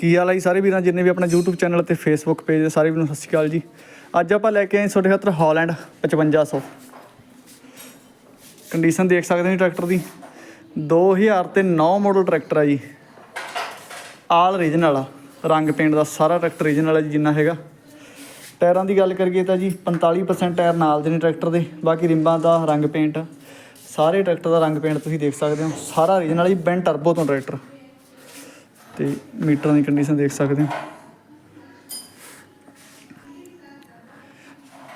ਕੀ ਹਾਲ ਹੈ ਜੀ ਸਾਰੇ ਵੀਰਾਂ, ਜਿੰਨੇ ਵੀ ਆਪਣਾ YouTube ਚੈਨਲ ਤੇ Facebook ਪੇਜ ਸਾਰੇ ਵੀਰਾਂ ਨੂੰ ਸਤਿ ਸ਼੍ਰੀ ਅਕਾਲ ਜੀ। ਅੱਜ ਆਪਾਂ ਲੈ ਕੇ ਆਏ ਤੁਹਾਡੇ ਖਾਤਰ ਹਾਲੈਂਡ 5500 ਕੰਡੀਸ਼ਨ ਦੇਖ ਸਕਦੇ ਹੋ ਜੀ ਟਰੈਕਟਰ ਦੀ। 2000 ਤੇ 9 ਮਾਡਲ ਟਰੈਕਟਰ ਆ ਜੀ। ਆਲ ਰੀਜਨਲ ਆ। ਰੰਗ ਪੇਂਟ ਦਾ ਸਾਰਾ ਟਰੈਕਟਰ ਰੀਜਨਲ ਹੈ ਜੀ, ਜਿੰਨਾ ਹੈਗਾ। ਟਾਇਰਾਂ ਦੀ ਗੱਲ ਕਰੀਏ ਤਾਂ ਜੀ 45% ਟਾਇਰ ਨਾਲ ਦੇ ਨੇ ਟਰੈਕਟਰ ਦੇ। ਬਾਕੀ ਰਿੰਬਾਂ ਦਾ ਰੰਗ ਪੇਂਟ। ਸਾਰੇ ਟਰੈਕਟਰ ਦਾ ਰੰਗ ਪੇਂਟ ਤੁਸੀਂ ਦੇਖ ਸਕਦੇ ਹੋ। ਸਾਰਾ ਰੀਜਨਲ ਜੀ ਬੈਂਟ ਟਰਬੋ ਤੋਂ ਟਰੈਕਟਰ। ਤੇ ਮੀਟਰਾਂ ਦੀ ਕੰਡੀਸ਼ਨ ਦੇਖ ਸਕਦੇ ਹੋ।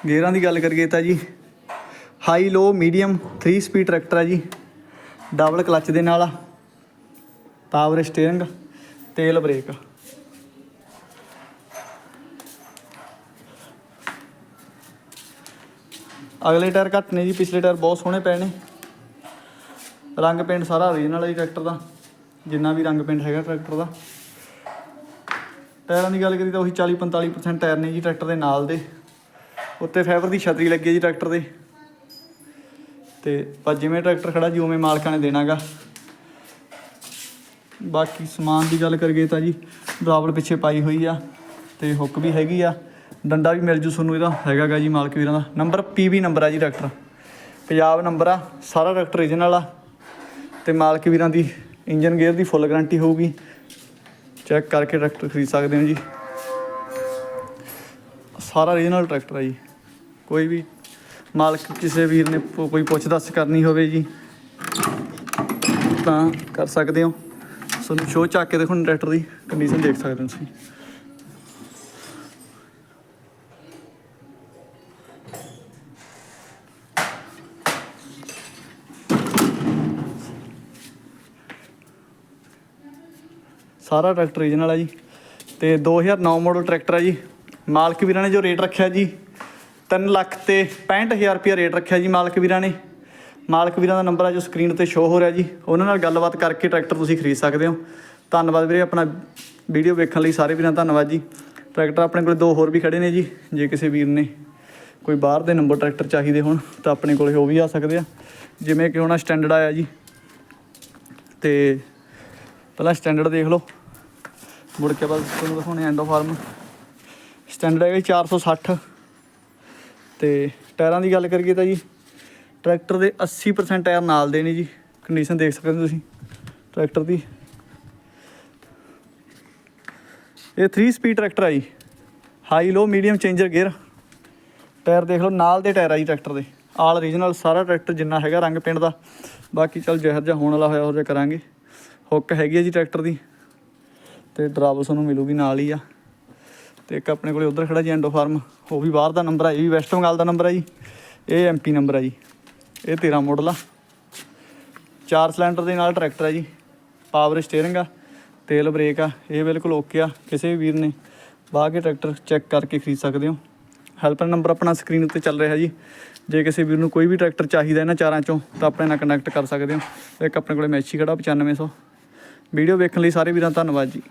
ਗੇਅਰਾਂ ਦੀ ਗੱਲ ਕਰੀਏ ਤਾਂ ਜੀ high low medium 3 speed tractor ਹੈ ਜੀ। ਡਬਲ ਕਲੱਚ ਦੇ ਨਾਲ ਪਾਵਰ ਸਟੀਅਰਿੰਗ ਤੇਲ ਬ੍ਰੇਕ ਅਗਲੇ ਟਾਇਰ ਘੱਟ ਨੇ ਜੀ, ਪਿਛਲੇ ਟਾਇਰ ਬਹੁਤ ਸੋਹਣੇ ਪਏ ਨੇ। ਰੰਗ ਪੇਂਟ ਸਾਰਾ ਓਰੀਜਨਲ ਹੈ ਜੀ ਟਰੈਕਟਰ ਦਾ। ਜਿੰਨਾ ਵੀ ਰੰਗ ਪੇਂਟ ਹੈਗਾ ਟਰੈਕਟਰ ਦਾ। ਟਾਇਰਾਂ ਦੀ ਗੱਲ ਕਰੀ ਤਾਂ ਉਹੀ 40 45% ਟਾਇਰ ਨੇ ਜੀ ਟਰੈਕਟਰ ਦੇ ਨਾਲ ਦੇ। ਉੱਤੇ ਫਾਈਬਰ ਦੀ ਛਤਰੀ ਲੱਗੀ ਹੈ ਜੀ ਟਰੈਕਟਰ ਦੇ। ਤੇ ਪਰ ਜਿਵੇਂ ਟਰੈਕਟਰ ਖੜਾ ਜੀ ਉਵੇਂ ਮਾਲਕਾਂ ਨੇ ਦੇਣਾਗਾ। ਬਾਕੀ ਸਮਾਨ ਦੀ ਗੱਲ ਕਰੀਏ ਤਾਂ ਜੀ ਡਰਾਵਲ ਪਿੱਛੇ ਪਾਈ ਹੋਈ ਆ ਤੇ ਹੁੱਕ ਵੀ ਹੈਗੀ ਆ। ਡੰਡਾ ਵੀ ਮਿਲ ਜੂ ਤੁਹਾਨੂੰ ਇਹਦਾ, ਹੈਗਾਗਾ ਜੀ ਮਾਲਕ ਵੀਰਾਂ ਦਾ। ਨੰਬਰ ਪੀਵੀ ਨੰਬਰ ਆ ਜੀ ਟਰੈਕਟਰ। ਪੰਜਾਬ ਨੰਬਰ ਆ, ਸਾਰਾ ਟਰੈਕਟਰ ਰੀਜਨਲ ਆ। ਤੇ ਮਾਲਕ ਵੀਰਾਂ ਦੀ ਇੰਜਨ ਗੇਅਰ ਦੀ ਫੁੱਲ ਗਾਰੰਟੀ ਹੋਊਗੀ। ਚੈੱਕ ਕਰਕੇ ਟਰੈਕਟਰ ਖਰੀਦ ਸਕਦੇ ਹੋ ਜੀ। ਸਾਰਾ ਰੀਜਨਲ ਟਰੈਕਟਰ ਹੈ ਜੀ। ਕੋਈ ਵੀ ਮਾਲਕ ਕਿਸੇ ਵੀਰ ਨੇ ਕੋਈ ਪੁੱਛ ਦੱਸ ਕਰਨੀ ਹੋਵੇ ਜੀ, ਤਾਂ ਕਰ ਸਕਦੇ ਹੋ। ਤੁਹਾਨੂੰ ਸ਼ੋਅ ਚੱਕ ਕੇ ਦੇਖੋ, ਟਰੈਕਟਰ ਦੀ ਕੰਡੀਸ਼ਨ ਦੇਖ ਸਕਦੇ ਹੋ ਤੁਸੀਂ। ਸਾਰਾ ਟਰੈਕਟਰ ਰੀਜਨਲ ਹੈ ਜੀ। ਤੇ 2009 ਮਾਡਲ ਟਰੈਕਟਰ ਹੈ ਜੀ। ਮਾਲਕ ਵੀਰਾਂ ਨੇ ਜੋ ਰੇਟ ਰੱਖਿਆ ਜੀ 3 ਲੱਖ ਤੇ 65000 ਰੁਪਏ ਰੇਟ ਰੱਖਿਆ ਜੀ ਮਾਲਕ ਵੀਰਾਂ ਨੇ। ਮਾਲਕ ਵੀਰਾਂ ਦਾ ਨੰਬਰ ਆ ਜੋ ਸਕਰੀਨ ਤੇ ਸ਼ੋਅ ਹੋ ਰਿਹਾ ਜੀ। ਉਹਨਾਂ ਨਾਲ ਗੱਲਬਾਤ ਕਰਕੇ ਟਰੈਕਟਰ ਤੁਸੀਂ ਖਰੀਦ ਸਕਦੇ ਹੋ। ਧੰਨਵਾਦ ਵੀਰੇ, ਆਪਣਾ ਵੀਡੀਓ ਵੇਖਣ ਲਈ ਸਾਰੇ ਵੀਰਾਂ ਦਾ ਧੰਨਵਾਦ ਜੀ। ਟਰੈਕਟਰ ਆਪਣੇ ਕੋਲ ਦੋ ਹੋਰ ਵੀ ਖੜੇ ਨੇ ਜੀ, ਜੇ ਕਿਸੇ ਵੀਰ ਨੇ ਕੋਈ ਬਾਹਰ ਦੇ ਨੰਬਰ ਟਰੈਕਟਰ ਚਾਹੀਦੇ ਹੋਣ, ਤਾਂ ਆਪਣੇ ਕੋਲੇ ਉਹ ਵੀ ਆ ਸਕਦੇ ਆ। ਜਿਵੇਂ ਕਿ ਹੁਣ ਸਟੈਂਡਰਡ ਆਇਆ ਜੀ। ਤੇ ਪਹਿਲਾਂ ਸਟੈਂਡਰਡ ਦੇਖ ਲਓ। ਮੁੜ ਕੇ ਬਾਅਦ ਤੁਹਾਨੂੰ ਦਿਖਾਉਣੇ ਐਂਡੋ ਫਾਰਮ ਸਟੈਂਡਰਡ ਹੈਗਾ ਜੀ 460 ਤੇ ਟਾਇਰਾਂ ਦੀ ਗੱਲ ਕਰੀਏ ਤਾਂ ਜੀ, ਟਰੈਕਟਰ ਦੇ 80% ਟਾਇਰ ਨਾਲ ਦੇ ਨੇ ਜੀ। ਕੰਡੀਸ਼ਨ ਦੇਖ ਸਕਦੇ ਹੋ ਤੁਸੀਂ, ਟਰੈਕਟਰ ਦੀ। ਇਹ 3 ਸਪੀਡ ਟਰੈਕਟਰ ਆ ਜੀ। High low medium changer gear tyre ਦੇਖ ਲਓ, ਨਾਲ ਦੇ ਟਾਇਰ ਆ ਜੀ ਟਰੈਕਟਰ ਦੇ। ਆਲ ਰੀਜਨਲ ਸਾਰਾ ਟਰੈਕਟਰ ਜਿੰਨਾ ਹੈਗਾ ਰੰਗ ਪਿੰਡ ਦਾ। ਬਾਕੀ ਚੱਲ ਜਿਹੋ ਜਿਹਾ ਹੋਣ ਵਾਲਾ ਹੋਇਆ, ਉਹ ਜਿਹਾ ਕਰਾਂਗੇ। ਹੁੱਕ ਹੈਗੀ ਹੈ ਜੀ ਟਰੈਕਟਰ ਦੀ ਤੇ ਡਰਾਵਲ ਤੁਹਾਨੂੰ ਮਿਲੂਗੀ ਨਾਲ ਹੀ ਆ। ਤੇ ਇੱਕ ਆਪਣੇ ਕੋਲੇ ਉਧਰ ਖੜਾ ਜੀ ਐਂਡੋ ਫਾਰਮ, ਉਹ ਵੀ ਬਾਹਰ ਦਾ ਨੰਬਰ ਆ, ਇਹ ਵੀ ਵੈਸਟ ਬੰਗਾਲ ਦਾ ਨੰਬਰ ਆ ਜੀ। ਇਹ ਐਮਪੀ ਨੰਬਰ ਆ ਜੀ। ਇਹ 13 ਮਾਡਲ ਆ। ਚਾਰ ਸਿਲੰਡਰ ਦੇ ਨਾਲ ਟਰੈਕਟਰ ਆ ਜੀ। ਪਾਵਰ ਸਟੀਅਰਿੰਗ ਆ, ਤੇਲ ਬ੍ਰੇਕ ਆ, ਇਹ ਬਿਲਕੁਲ ਓਕੇ ਆ, ਕਿਸੇ ਵੀ ਵੀਰ ਨੇ ਬਾਹ ਕੇ ਟਰੈਕਟਰ ਚੈੱਕ ਕਰਕੇ ਖਰੀਦ ਸਕਦੇ ਹੋ। ਹੈਲਪਰ ਨੰਬਰ ਆਪਣਾ ਸਕਰੀਨ ਉੱਤੇ ਚੱਲ ਰਿਹਾ ਜੀ। ਜੇ ਕਿਸੇ ਵੀਰ ਨੂੰ ਕੋਈ ਵੀ ਟਰੈਕਟਰ ਚਾਹੀਦਾ ਇਹਨਾਂ ਚਾਰਾਂ ਚੋਂ, ਤਾਂ ਆਪਣੇ ਨਾਲ ਕਨੈਕਟ ਕਰ ਸਕਦੇ ਹੋ। ਇੱਕ ਆਪਣੇ ਕੋਲੇ ਮੈਚੀ ਖੜਾ 9500 ਵੀਡੀਓ ਵੇਖਣ ਲਈ ਸਾਰੇ ਵੀਰਾਂ ਧੰਨਵਾਦ ਜੀ।